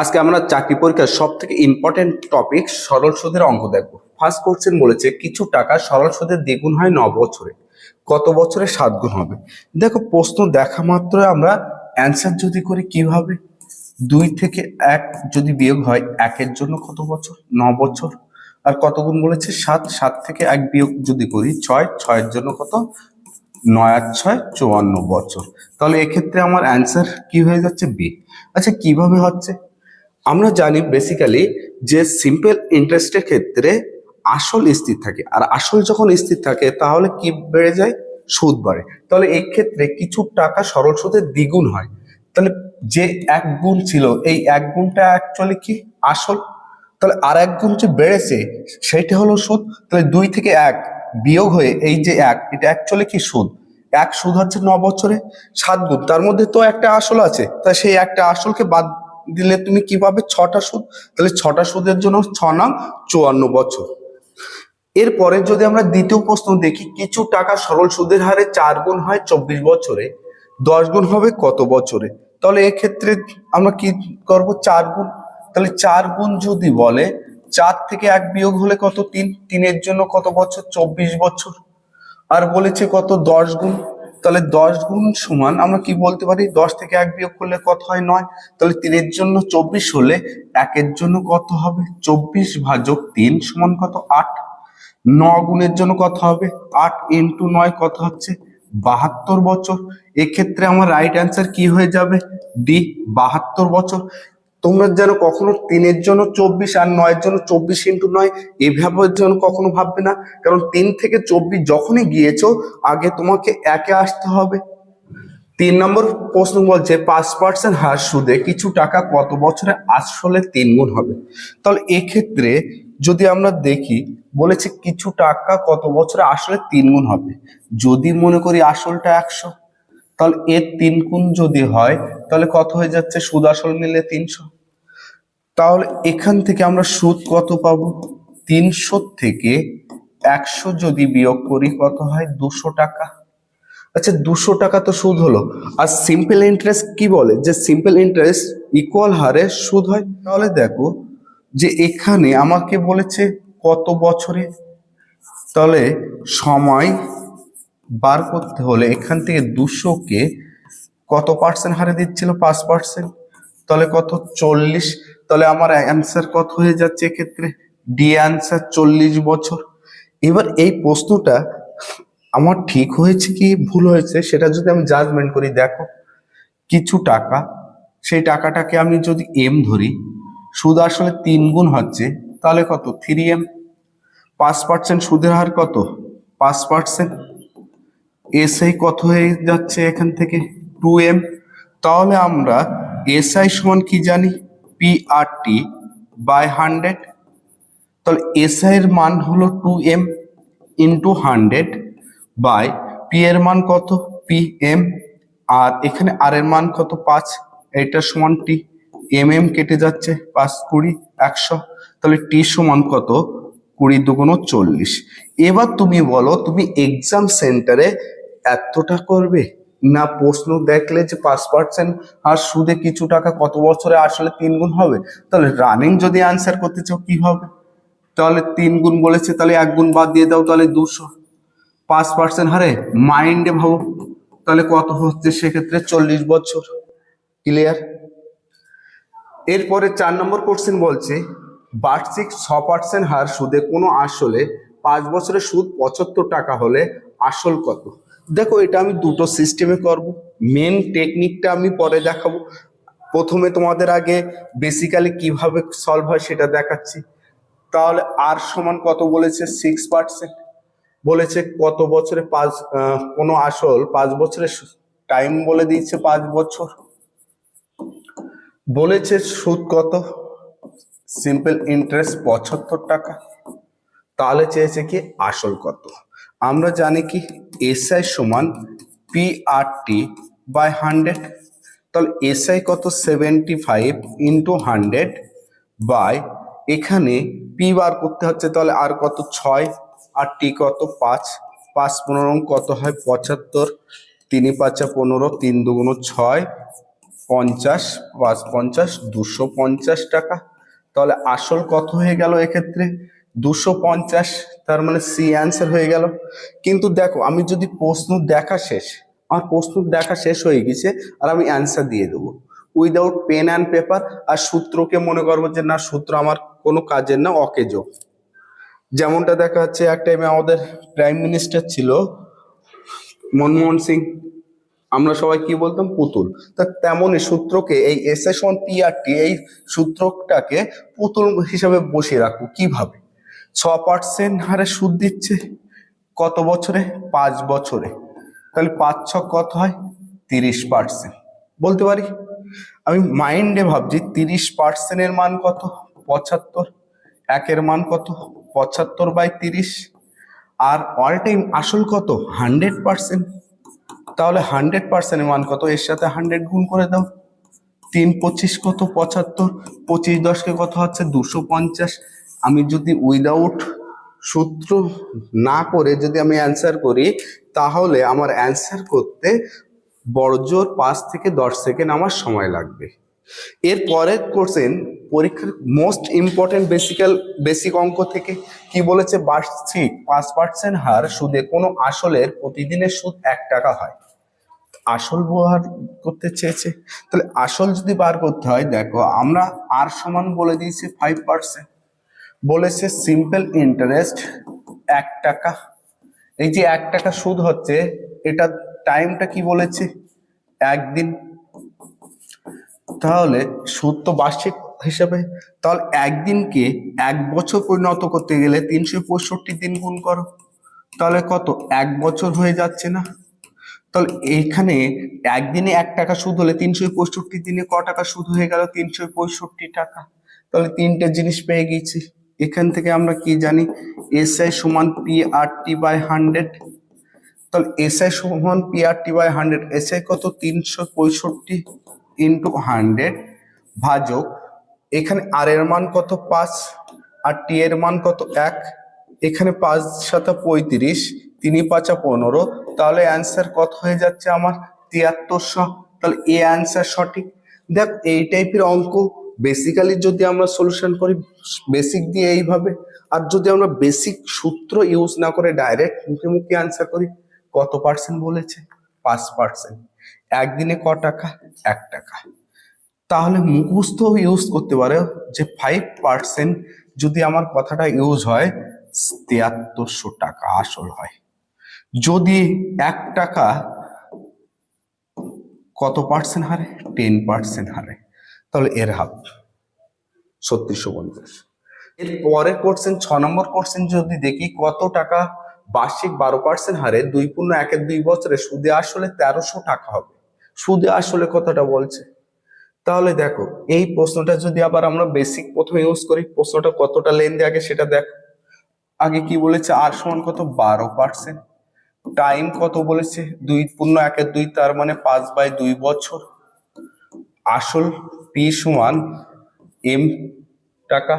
আজকে আমরা চাকরি পরীক্ষার সব থেকে ইম্পর্টেন্ট টপিক সরল সুদের অঙ্ক দেখব। ফার্স্ট কোশ্চেন বলেছে, কিছু টাকা সরল সুদের দ্বিগুণ হয় ন বছরে। কত বছরে সাত গুণ হবে? দেখো, প্রশ্ন দেখা মাত্র আমরা অ্যান্সার যদি করি কীভাবে দুই থেকে এক যদি বিয়োগ হয়, একের জন্য কত বছর? ন বছর। আর কত গুণ বলেছে? সাত। সাত থেকে এক বিয়োগ যদি করি, ছয়। ছয়ের জন্য কত? নয় আর ছয়, চুয়ান্ন বছর। তাহলে এক্ষেত্রে আমার অ্যান্সার কি হয়ে যাচ্ছে? বি। আচ্ছা কীভাবে হচ্ছে? আমরা জানি বেসিক্যালি যে সিম্পল ইন্টারেস্টের ক্ষেত্রে আসল স্থির থাকে। আর আসল যখন স্থির থাকে, তাহলে কি বেড়ে যায়? সুদ বাড়ে। তাহলে ক্ষেত্রে কিছু টাকা সরল সুদের দ্বিগুণ হয়। তাহলে যে এক গুণ ছিল, এই এক গুণটা অ্যাকচুয়ালি কি? আসল। তাহলে আর এক গুণ যে বেড়েছে সেইটা হলো সুদ। তাহলে দুই থেকে এক বিয়োগ হয়ে এই যে এক, এটা অ্যাকচুয়ালি কি সুদ? এক সুদ হচ্ছে ন বছরে সাত গুণ। তার মধ্যে তো একটা আসল আছে। তাই সেই একটা আসলকে বাদ দিলে তুমি কি পাবে? ছটা সুদ। তাহলে ছটা সুদের জন্য ছ নাম চুয়ান্ন বছর। এরপরে যদি আমরা দ্বিতীয় প্রশ্ন দেখি, কিছু টাকা সরল সুদের হারে চার গুণ হয় চব্বিশ বছরে, দশ গুণ হবে কত বছরে? তাহলে এক্ষেত্রে আমরা কি করব? চার গুণ। তাহলে চার গুণ যদি বলে, চার থেকে এক বিয়োগ হলে কত? তিন। তিনের জন্য কত বছর? চব্বিশ বছর। আর বলেছে কত? দশ গুণ। তাহলে দশ গুণ সমান, আমরা কি বলতে পারি? দশ থেকে এক বিয়োগ করলে কত হয়? নয়। তাহলে তিনের জন্য চব্বিশ হলে একের জন্য কত হবে? চব্বিশ ভাজক তিন সমান কত? আট। ন গুণের জন্য কত হবে? আট ইন্টু নয় কত হচ্ছে? বাহাত্তর বছর। এক্ষেত্রে আমার রাইট অ্যান্সার কি হয়ে যাবে? ডি, বাহাত্তর বছর। তোমরা যেন কখনো তিনের জন্য চব্বিশ আর নয়ের জন্য চব্বিশ ইন্টু নয় এভাবে যেন কখনো ভাববে না। কারণ তিন থেকে চব্বিশ যখনই গিয়েছো, আগে তোমাকে একে আসতে হবে। তিন নম্বর প্রশ্ন বলছে পাঁচ পার্সেন্ট হার সুদে কিছু টাকা কত বছরে আসলে তিন গুণ হবে? তাহলে এক্ষেত্রে যদি আমরা দেখি, বলেছে কিছু টাকা কত বছরে আসলে তিন গুণ হবে? যদি মনে করি আসলটা একশো, তাহলে এর তিন গুণ যদি হয়, তাহলে কত হয়ে যাচ্ছে? সুদ আসল মিলে তিনশো। তাহলে এখান থেকে আমরা সুদ কত পাবো? তিনশো থেকে একশো যদি বিয়োগ করি কত হয়? দুশো টাকা। আচ্ছা দুশো টাকা তো সুদ হলো। আর সিম্পল ইন্টারেস্ট কি বলে? যে সিম্পল ইন্টারেস্ট ইকুয়াল হারে সুদ হয়? তাহলে দেখো যে এখানে আমাকে বলেছে কত বছরে? তাহলে সময় বার করতে হলে এখান থেকে দুশোকে কত পার্সেন্ট হারে দিচ্ছিল? পাঁচ পার্সেন্ট তাহলে কত? চল্লিশ। তাহলে আমার অ্যান্সার কত হয়ে যাচ্ছে এক্ষেত্রে? ডি অ্যান্সার চল্লিশ বছর। এবার এই প্রশ্নটা আমার ঠিক হয়েছে কি ভুল হয়েছে সেটা যদি আমি জাজমেন্ট করি, দেখো, কিছু টাকা, সেই টাকাটাকে আমি যদি এম ধরি, সুদ আসলে তিন গুণ হচ্ছে, তাহলে কত? থ্রি এম পাঁচ পার্সেন্ট সুদের হার কত? পাঁচ পার্সেন্ট এসআই কত হয়ে যাচ্ছে এখান থেকে? টু এম তাহলে আমরা এসআই সমান কি জানি? P R T by hundred তাহলে এসআই এর মান হলো two M into hundred by P এর মান কত? পি এম আর এখানে আর এর মান কত? পাঁচ। এটা সমান টি এম এম কেটে যাচ্ছে পাঁচ কুড়ি, একশো। তাহলে টি সমান কত? কুড়ি দুগুণ চল্লিশ। এবার তুমি বলো, তুমি এক্সাম সেন্টারে এতটা করবে? না প্রশ্ন দেখলে যে পাঁচ পার্সেন্ট আর সুদে কিছু টাকা কত বছরে আসলে তিন গুণ হবে? তাহলে রানিং যদি আনসার করতে চাও, কি হবে? তাহলে তিন গুণ বলেছে, তাহলে এক গুণ বাদ দিয়ে দাও, তাহলে দুশো। পাঁচ পার্সেন্ট হারে মাইন্ডে ভাবো, তাহলে কত হচ্ছে সেক্ষেত্রে চল্লিশ বছর। ক্লিয়ার এরপরে চার নম্বর কোশ্চেন বলছে, বার্ষিক ছ পার্সেন্ট হার সুদে কোনো আসলে পাঁচ বছরের সুদ পঁচাত্তর টাকা হলে আসল কত? দেখো, এটা আমি দুটো সিস্টেমে করব। মেন টেকনিকটা আমি পরে দেখাবো। প্রথমে তোমাদের আগে বেসিক্যালি কীভাবে সলভ হয় সেটা দেখাচ্ছি। তাহলে আর সমান কত বলেছে? সিক্স পার্সেন্ট বলেছে কত বছরে পাঁচ কোনো আসল? পাঁচ বছরের টাইম বলে দিয়েছে পাঁচ বছর। বলেছে সুদ কত? সিম্পল ইন্টারেস্ট পঁচাত্তর টাকা। তাহলে চেয়েছে কি? আসল কত? আমরা জানি কি এসআই সমান P R T by hundred তাহলে এসআই কত? Seventy five into hundred by এখানে পি বার করতে হচ্ছে, তাহলে আর কত? ছয়। আর টি কত? পাঁচ। পাঁচ পনেরো কত হয়? পঁচাত্তর। তিন পাঁচা পনেরো, তিন দুগুণ ছয়। পঞ্চাশ। পাঁচ পঞ্চাশ, দুশো পঞ্চাশ টাকা। তাহলে আসল কত হয়ে গেল এক্ষেত্রে? দুশো পঞ্চাশ, তার মানে সি অ্যান্সার হয়ে গেল। কিন্তু দেখো, আমি যদি প্রশ্ন দেখা শেষ, আমার প্রশ্ন দেখা শেষ হয়ে গেছে, আর আমি অ্যান্সার দিয়ে দেবো। উইদাউট পেন অ্যান্ড পেপার আর সূত্রকে মনে করব যে, না, সূত্র আমার কোনো কাজের না, অকেজ। যেমনটা দেখা যাচ্ছে, এক টাইমে আমাদের প্রাইম মিনিস্টার ছিল মনমোহন সিং। আমরা সবাই কি বলতাম? পুতুল। তা তেমনই সূত্রকে, এই এস এস ওয়ান পিআরটি এই সূত্রটাকে পুতুল হিসাবে বসিয়ে রাখব। কীভাবে? ছ পার্সেন্ট হারে সুদ দিচ্ছে কত বছরে? পাঁচ বছরে। তাহলে পাঁচ ছ কত হয়? তিরিশ পার্সেন্ট বলতে পারি? আমি মাইন্ডে ভাবছি, তিরিশ পার্সেন্টের মান কত? পঁচাত্তর। একের মান কত? পঁচাত্তর বাই তিরিশ। আর অল টাইম আসল কত? হান্ড্রেড পার্সেন্ট তাহলে হান্ড্রেড পার্সেন্টের মান কত? এর সাথে হান্ড্রেড গুণ করে দাও। তিন পঁচিশ কত? পঁচাত্তর। পঁচিশ দশকে কত হচ্ছে? দুশো পঞ্চাশ। আমি যদি উইদাউট সূত্র না করে যদি আমি অ্যান্সার করি, তাহলে আমার অ্যান্সার করতে বড়জোর পাঁচ থেকে দশ সেকেন্ড আমার সময় লাগবে। এর পরের কোশ্চেন পরীক্ষার মোস্ট ইম্পর্টেন্ট বেসিক্যাল বেসিক অঙ্ক থেকে কি বলেছে? বার্ষিক পাঁচ পার্সেন্ট হার সুদে কোনো আসলের প্রতিদিনের সুদ এক টাকা হয়। আসল বার করতে চেয়েছে। তাহলে আসল যদি বার করতে হয়, দেখো আমরা আর সমান বলে দিয়েছি ফাইভ পার্সেন্ট বলেছে সিম্পল ইন্টারেস্ট এক টাকা। এই যে এক টাকা সুদ হচ্ছে, এটা টাইমটা কি বলেছে? একদিন। তাহলে সুদ তো বার্ষিক হিসাবে। তাহলে একদিনকে এক বছর পরিণত করতে গেলে তিনশো পঁয়ষট্টি দিন গুণ করো। তাহলে কত? এক বছর হয়ে যাচ্ছে না। তাহলে এইখানে একদিনে এক টাকা সুদ হলে তিনশো পঁয়ষট্টি দিনে ক টাকা সুদ হয়ে গেল? তিনশো পঁয়ষট্টি টাকা। তাহলে তিনটে জিনিস পেয়ে গেছি। এখান থেকে আমরা কি জানি? এসআই সমান P R T by hundred তাহলে এসআই সমান P R T by hundred SI কত? তিনশো পঁয়ষট্টি ইন্টু হান্ড্রেড ভাজক। এখানে আর এর মান কত? পাঁচ। আর টি এর মান কত? এক। এখানে পাঁচ সাতা পঁয়ত্রিশ, তিন পাঁচা পনেরো। তাহলে অ্যান্সার কত হয়ে যাচ্ছে আমার? তিয়াত্তরশো। তাহলে এ অ্যান্সার সঠিক। দেখ, এই টাইপের অঙ্ক বেসিক্যালি যদি আমরা সলিউশন করি বেসিক দিয়ে এইভাবে, আর যদি আমরা বেসিক সূত্র ইউজ না করে ডাইরেক্ট মুখে মুখে অ্যান্সার করি, কত পার্সেন্ট বলেছে? পাঁচ পার্সেন্ট একদিনে ক টাকা? এক টাকা। তাহলে মুখস্থ ইউজ করতে পারে যে ফাইভ পার্সেন্ট যদি আমার কথাটা ইউজ হয়, তিয়াত্তরশো টাকা আসল হয়। যদি এক টাকা কত পার্সেন্ট হারে? টেন পার্সেন্ট হারে। তাহলে এর হাফ ছত্রিশশো পঞ্চাশ। এর পরের কোর্সেন ছ নম্বর কোর্সেন যদি দেখি, কত টাকা বার্ষিক বারো পার্সেন্ট হারে দুই পূর্ণ একের দুই বছরে সুদে আসলে তেরোশো টাকা হবে? সুদে আসলে কতটা বলছে। তাহলে দেখো, এই প্রশ্নটা যদি আবার আমরা বেসিক প্রথমে ইউজ করি, প্রশ্নটা কতটা লেন্দি আগে সেটা দেখো। আগে কি বলেছে? আর সমান কত? বারো পার্সেন্ট টাইম কত বলেছে? দুই পূর্ণ একের দুই, তার মানে পাঁচ বাই দুই বছর। আসল পি সমান এম টাকা।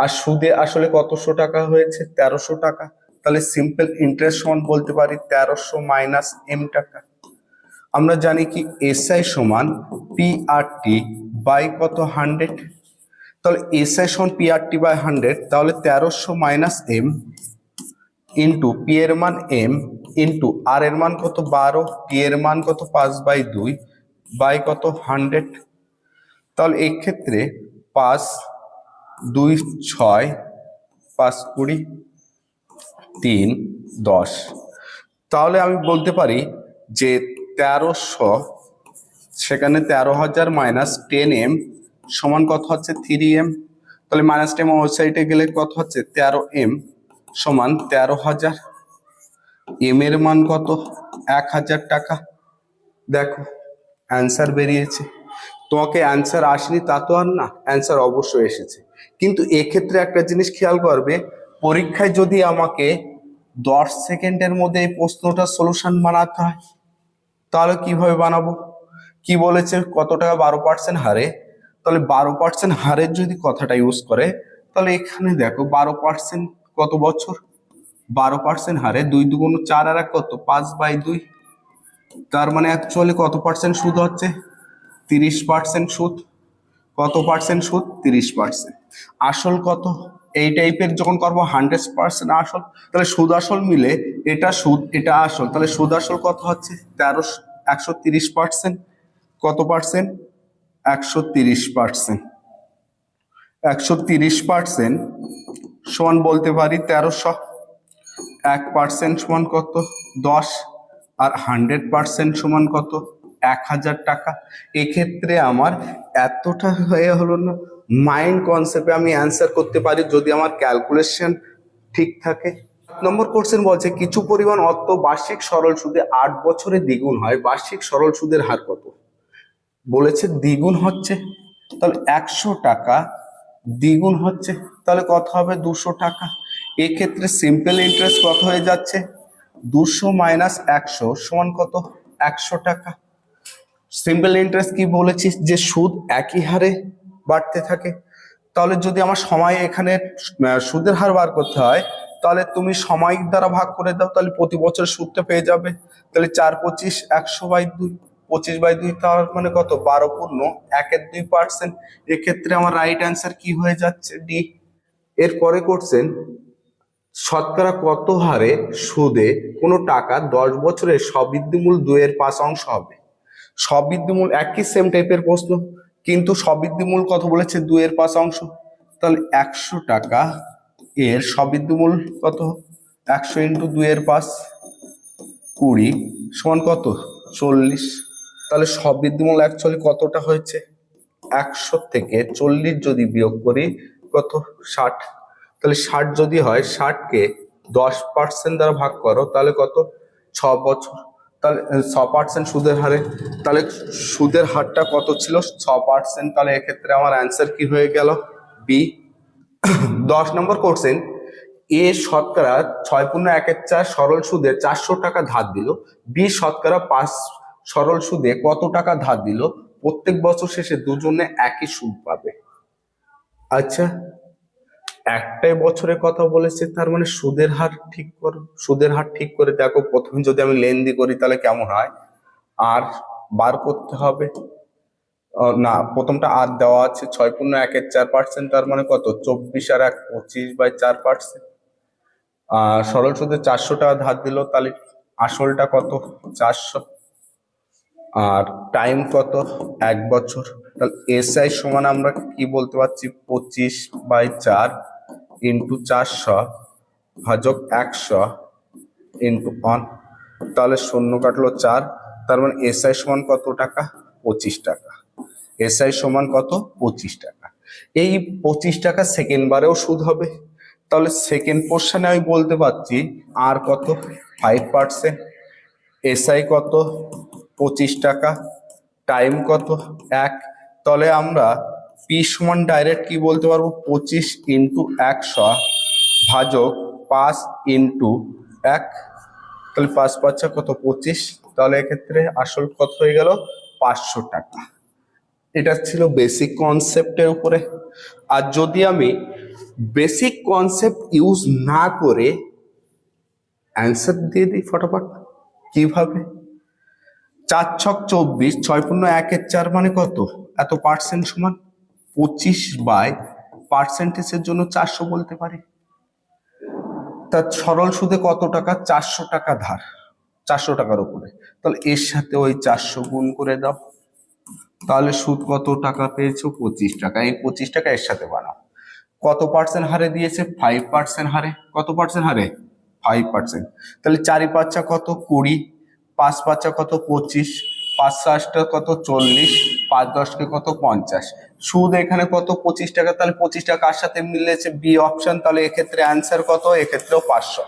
আর সুদে আসলে কতশো টাকা হয়েছে? তেরোশো টাকা। তাহলে সিম্পল ইন্টারেস্ট সমান বলতে পারি, তেরোশো মাইনাস এম টাকা। আমরা জানি কি এসআই সমান পি আর বাই কত হান্ড্রেড তাহলে এসআই সমান P R T by hundred তাহলে তেরোশো মাইনাস এম ইন্টু পি এর মান এম ইন্টু আর এর মান কত বারো? টি এর মান কত পাঁচ বাই দুই বাই কত হান্ড্রেড তাহলে এই ক্ষেত্রে পাঁচ, দুই, ছয়, পাঁচ, কুড়ি, তিন, দশ। তাহলে আমি বলতে পারি যে তেরোশো, সেখানে তেরো হাজার মাইনাস টেন এম সমান কত হচ্ছে? Three M. তাহলে মাইনাস টেন ওয়েবসাইটে গেলে কত হচ্ছে? তেরো এম সমান তেরো হাজার। এম এর মান কত? এক হাজার টাকা। দেখো, অ্যান্সার বেরিয়েছে। তোমাকে অ্যান্সার আসেনি তা তো আর না অ্যান্সার অবশ্যই এসেছে। কিন্তু এক্ষেত্রে একটা জিনিস খেয়াল করবে, পরীক্ষায় যদি আমাকে দশ সেকেন্ডের মধ্যে এই প্রশ্নটা সলিউশন বানাতে হয়, তাহলে কীভাবে বানাবো? কি বলেছে? কত টাকা বারো পার্সেন্ট হারে? তাহলে বারো পার্সেন্ট হারের যদি কথাটা ইউজ করে, তাহলে এখানে দেখো বারো পার্সেন্ট কত বছর? বারো পার্সেন্ট হারে দুই দুগুণ চার আর এক কত? পাঁচ বাই দুই। তার মানে অ্যাকচুয়ালি কত পার্সেন্ট সুদ হচ্ছে? তিরিশ পার্সেন্ট সুদ। কত পার্সেন্ট সুদ? তিরিশ পার্সেন্ট আসল কত? এই টাইপের যখন করব হান্ড্রেড পার্সেন্ট আসল। তাহলে সুদ আসল মিলে এটা সুদ, এটা আসল। তাহলে সুদ আসল কত হচ্ছে? তেরো একশো তিরিশ পার্সেন্ট কত পার্সেন্ট একশো তিরিশ পার্সেন্ট একশো তিরিশ পার্সেন্ট সমান বলতে পারি তেরোশো। এক পার্সেন্ট সমান কত? দশ। আর হান্ড্রেড পার্সেন্ট সমান কত? এক হাজার টাকা। এক্ষেত্রে আমার এতটা হয়ে হলো না। মাইন্ড কনসেপ্টে আমি অ্যান্সার করতে পারি যদি আমার ক্যালকুলেশন ঠিক থাকে। নম্বর কোশ্চেন বলছে, কিছু পরিমাণ অর্থ বার্ষিক সরল সুদে আট বছরে দ্বিগুণ হয়। বার্ষিক সরল সুদের হার কত? বলেছে দ্বিগুণ হচ্ছে। তাহলে একশো টাকা দ্বিগুণ হচ্ছে। তাহলে কত হবে? দুশো টাকা। এক্ষেত্রে সিম্পল ইন্টারেস্ট কত হয়ে যাচ্ছে? দুশো মাইনাস একশো সমান কত? একশো টাকা। সিম্পল ইন্টারেস্ট কি বলেছি যে সুদ একই হারে বাড়তে থাকে। তাহলে যদি আমার সময় এখানে সুদের হার বার করতে হয়, তাহলে তুমি সময় দ্বারা ভাগ করে দাও, তাহলে প্রতি বছর সুদটা পেয়ে যাবে। তাহলে চার পঁচিশ, একশো বাই দুই, পঁচিশ বাই দুই তার মানে কত? বারো পূর্ণ একের দুই পার্সেন্ট এক্ষেত্রে আমার রাইট অ্যান্সার কি হয়ে যাচ্ছে? ডি এরপরে করছেন শতকরা কত হারে সুদে কোনো টাকা দশ বছরের সবৃদ্ধিমূল দুইয়ের পাঁচ অংশ হবে? সবৃদ্ধিমূল একই সেম টাইপের প্রশ্ন, কিন্তু সবৃদ্ধিমূল কত বলেছে? দুইয়ের পাঁচ অংশ। তাহলে একশো টাকা এর সবৃদ্ধিমূল কত? একশো ইন্টু দুইয়ের পাঁচ, কুড়ি সমান কত? চল্লিশ। তাহলে সবৃদ্ধিমূল অ্যাকচুয়ালি কতটা হয়েছে? একশো থেকে চল্লিশ যদি বিয়োগ করি, কত? ষাট। তাহলে ষাট যদি হয়, ষাটকে দশ পার্সেন্ট দ্বারা ভাগ করো, তাহলে কত? ছ বছর। তাহলে ছ পার্সেন্ট সুদের হারে। তাহলে সুদের হারটা কত ছিল? ছ পার্সেন্ট তাহলে এক্ষেত্রে আমার অ্যান্সার কি হয়ে গেল? বি দশ নম্বর কোশ্চেন এ শতকরা ছয় পূর্ণ একের চার সরল সুদে চারশো টাকা ধার দিল। বি শতকরা পাঁচ সরল সুদে কত টাকা ধার দিল? প্রত্যেক বছর শেষে দুজনে একই সুদ পাবে। আচ্ছা একটাই বছরের কথা বলেছে, তার মানে সুদের হার ঠিক করো, সুদের হার ঠিক করে দেখো, প্রথমে যদি আমি লেনদি করি তাহলে কেমন হয়? আর বার করতে হবে। না, প্রথমটা আর দেওয়া আছে, ছয় পূর্ণ একের চার পার্সেন্ট তার মানে কত? চব্বিশ আর এক, পঁচিশ বাই চার পার্সেন্ট আর সরল সুদে চারশো টাকা ধার দিল, তাহলে আসলটা কত? চারশো। আর টাইম কত? এক বছর। তাহলে এসআই সমান আমরা কি বলতে পারছি? পঁচিশ বাই চার। ইন্টু চারশো ভাজক একশো ইন্টু ওয়ান তাহলে শূন্য কাটলো চার, তার মানে এসআই সমান কত টাকা? পঁচিশ টাকা। এসআই সমান কত? পঁচিশ টাকা। এই পঁচিশ টাকা সেকেন্ড বারেও সুদ হবে। তাহলে সেকেন্ড পোর্শনে আমি বলতে পারছি আর কত? ফাইভ পার্সেন্ট এসআই কত? পঁচিশ টাকা। টাইম কত? এক। তাহলে আমরা পি সমান ডাইরেক্ট কি বলতে পারব? পঁচিশ ইন্টু একশো ভাজক পাঁচ ইন্টু এক। তাহলে পাঁচ পাঁচা কত? পঁচিশ। তাহলে এক্ষেত্রে আসল কত হয়ে গেল? পাঁচশো টাকা। এটা ছিল বেসিক কনসেপ্টের উপরে। আর যদি আমি বেসিক কনসেপ্ট ইউজ না করে অ্যান্সার দিয়ে দিই ফটাফট, কীভাবে? চার ছক চব্বিশ, ছয় পূর্ণ একের চার মানে কত? এত পার্সেন্ট সমান? পঁচিশ বাই পার্সেন্টেজের জন্য চারশো বলতে পারি। তার সরল সুদে কত টাকা? চারশো টাকা ধার। চারশো টাকার উপরে। তাহলে এর সাথে ওই চারশো গুণ করে দাও। তাহলে সুদ কত টাকা পেয়েছ? পঁচিশ টাকা। এই পঁচিশ টাকা এর সাথে বানাও। কত পার্সেন্ট হারে দিয়েছে? ফাইভ পার্সেন্ট হারে। কত পার্সেন্ট হারে? ফাইভ পার্সেন্ট তাহলে চারি পাঁচা কত? কুড়ি। পাঁচ পাঁচা কত? পঁচিশ। পাঁচ কত? চল্লিশ। পাঁচ দশকে কত? পঞ্চাশ। সুদ এখানে কত? পঁচিশ টাকা। তাহলে পঁচিশ টাকা কার সাথে মিলেছে? B option. তাহলে এক্ষেত্রে অ্যান্সার কত? এক্ষেত্রেও পাঁচশো।